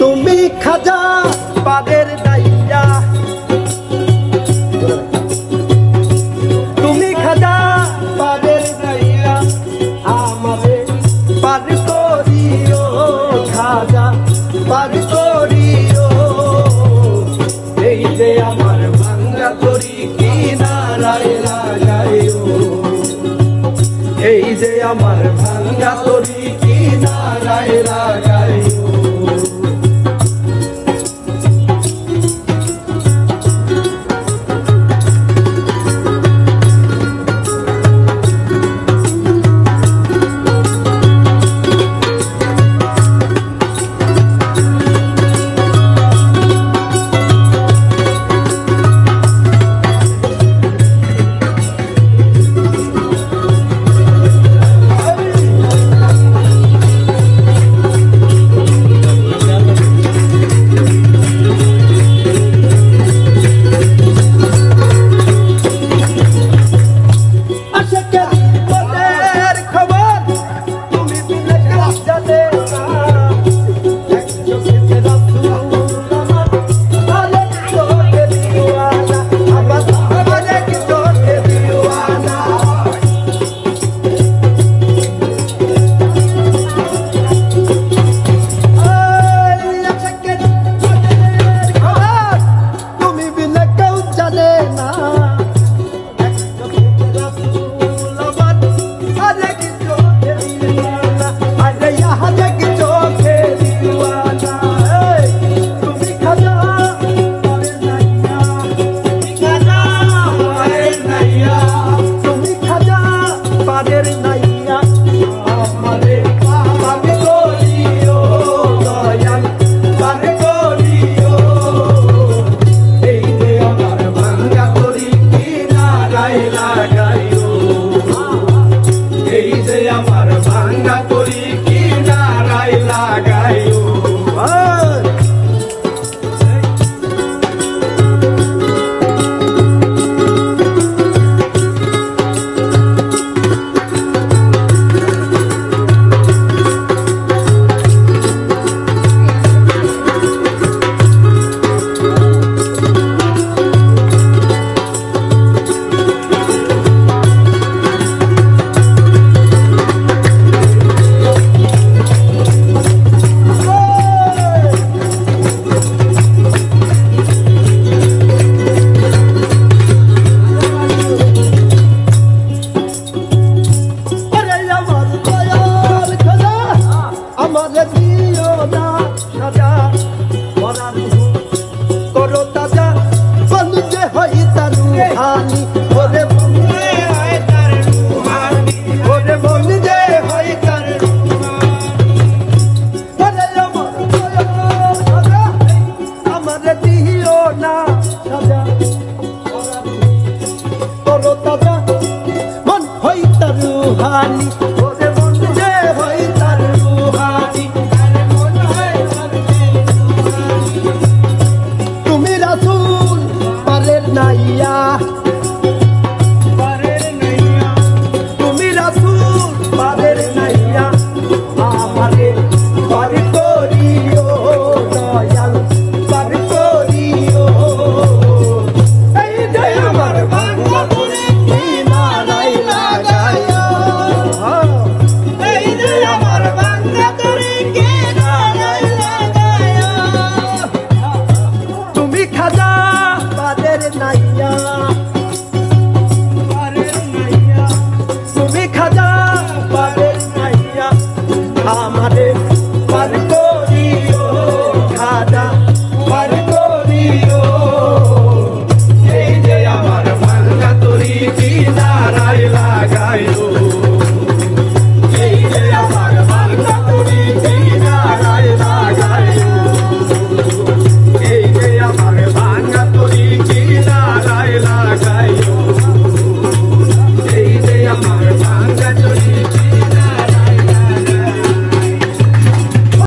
তুমি খাজা পাদের দাইয়া তুমি খাজা পাদের দাইয়া আমারে পার করিও খাজা, পার করিও। এই যে আমার ভাঙ্গা করি কি নারায় লাগাইও। এই যে আমার ভাঙ্গা তরি কি নারায় লাগাইও এই ভানি